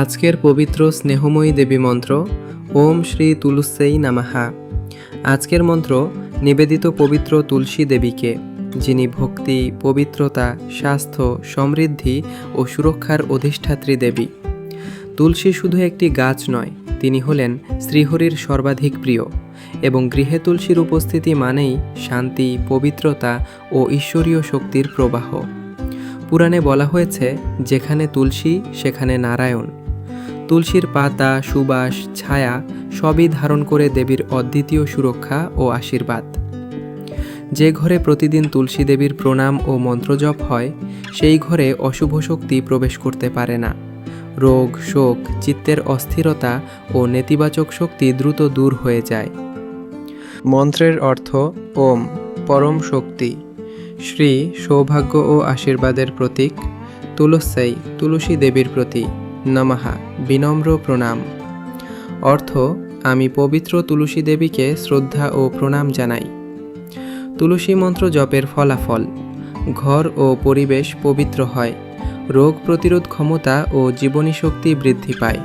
আজকের পবিত্র স্নেহময়ী দেবী মন্ত্র, ওম শ্রী তুলসেই নামাহা আজকের মন্ত্র নিবেদিত পবিত্র তুলসী দেবীকে, যিনি ভক্তি, পবিত্রতা, স্বাস্থ্য, সমৃদ্ধি ও সুরক্ষার অধিষ্ঠাত্রী দেবী। তুলসী শুধু একটি গাছ নয়, তিনি হলেন শ্রীহরির সর্বাধিক প্রিয় এবং গৃহে তুলসীর উপস্থিতি মানেই শান্তি, পবিত্রতা ও ঈশ্বরীয় শক্তির প্রবাহ। পুরাণে বলা হয়েছে, যেখানে তুলসী, সেখানে নারায়ণ। তুলসীর পাতা, সুবাস, ছায়া সবই ধারণ করে দেবীর অদ্বিতীয় সুরক্ষা ও আশীর্বাদ। যে ঘরে প্রতিদিন তুলসী দেবীর প্রণাম ও মন্ত্রজপ হয়, সেই ঘরে অশুভ শক্তি প্রবেশ করতে পারে না। রোগ, শোক, চিত্তের অস্থিরতা ও নেতিবাচক শক্তি দ্রুত দূর হয়ে যায়। মন্ত্রের অর্থ, ওম, পরম শক্তি। শ্রী সৌভাগ্য ও আশীর্বাদের প্রতীক তুলসাই তুলসী দেবীর প্রতি নমাহা বিনম্র প্রণাম। অর্থ, আমি পবিত্র তুলসী দেবীকে শ্রদ্ধা ও প্রণাম জানাই। তুলসী মন্ত্র জপের ফলাফল, ঘর ও পরিবেশ পবিত্র হয়, রোগ প্রতিরোধ ক্ষমতা ও জীবনী শক্তি বৃদ্ধি পায়,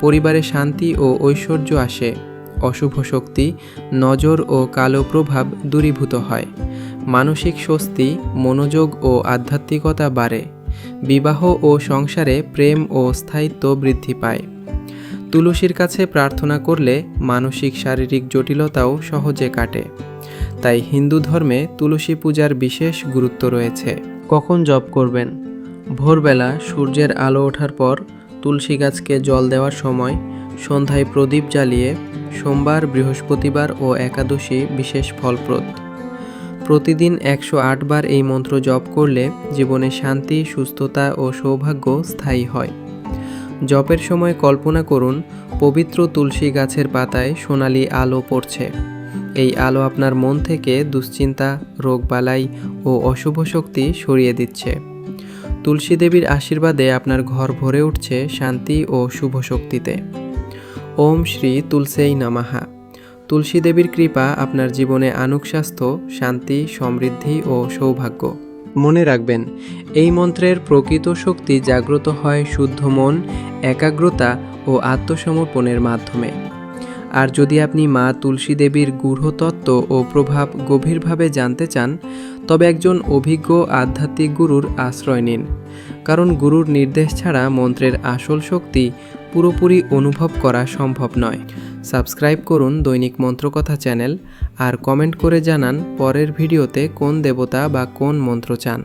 পরিবারে শান্তি ও ঐশ্বর্য আসে, অশুভ শক্তি, নজর ও কালো প্রভাব দূরীভূত হয়, মানসিক স্বস্তি, মনোযোগ ও আধ্যাত্মিকতা বাড়ে। বিবাহ ও সংসারে প্রেম ও স্থায়িত্ব বৃদ্ধি পায়। তুলসীর কাছে প্রার্থনা করলে মানসিক শারীরিক জটিলতাও সহজে কাটে। তাই হিন্দু ধর্মে তুলসী পূজার বিশেষ গুরুত্ব রয়েছে। কখন জপ করবেন? ভোরবেলা সূর্যের আলো ওঠার পর তুলসী গাছকে জল দেওয়ার সময় সন্ধ্যায় প্রদীপ জ্বালিয়ে সোমবার, বৃহস্পতিবার ও একাদশী বিশেষ ফলপ্রদ। প্রতিদিন একশো আট বার এই মন্ত্র জপ করলে জীবনে শান্তি, সুস্থতা ও সৌভাগ্য স্থায়ী হয়। জপের সময় কল্পনা করুন, পবিত্র তুলসী গাছের পাতায় সোনালি আলো পড়ছে। এই আলো আপনার মন থেকে দুশ্চিন্তা রোগবালাই ও অশুভ শক্তি সরিয়ে দিচ্ছে। তুলসী দেবীর আশীর্বাদে আপনার ঘর ভরে উঠছে শান্তি ও শুভ শক্তিতে। ওম শ্রী তুলসেই নামাহা তুলসী দেবীর কৃপা আপনার জীবনে আনুক স্বাস্থ্য, শান্তি, সমৃদ্ধি ও সৌভাগ্য। মনে রাখবেন, এই মন্ত্রের প্রকৃত শক্তি জাগ্রত হয় শুদ্ধ মন, একাগ্রতা ও আত্মসমর্পণের মাধ্যমে। আর যদি আপনি মা তুলসী দেবীর গূঢ়তত্ত্ব ও প্রভাব গভীরভাবে জানতে চান, তবে একজন অভিজ্ঞ আধ্যাত্মিক গুরুর আশ্রয় নিন। কারণ গুরুর নির্দেশ ছাড়া মন্ত্রের আসল শক্তি পুরোপুরি অনুভব করা সম্ভব নয়। সাবস্ক্রাইব করুন দৈনিক মন্ত্রকথা চ্যানেল আর কমেন্ট করে জানান পরের ভিডিওতে কোন দেবতা বা কোন মন্ত্র চান।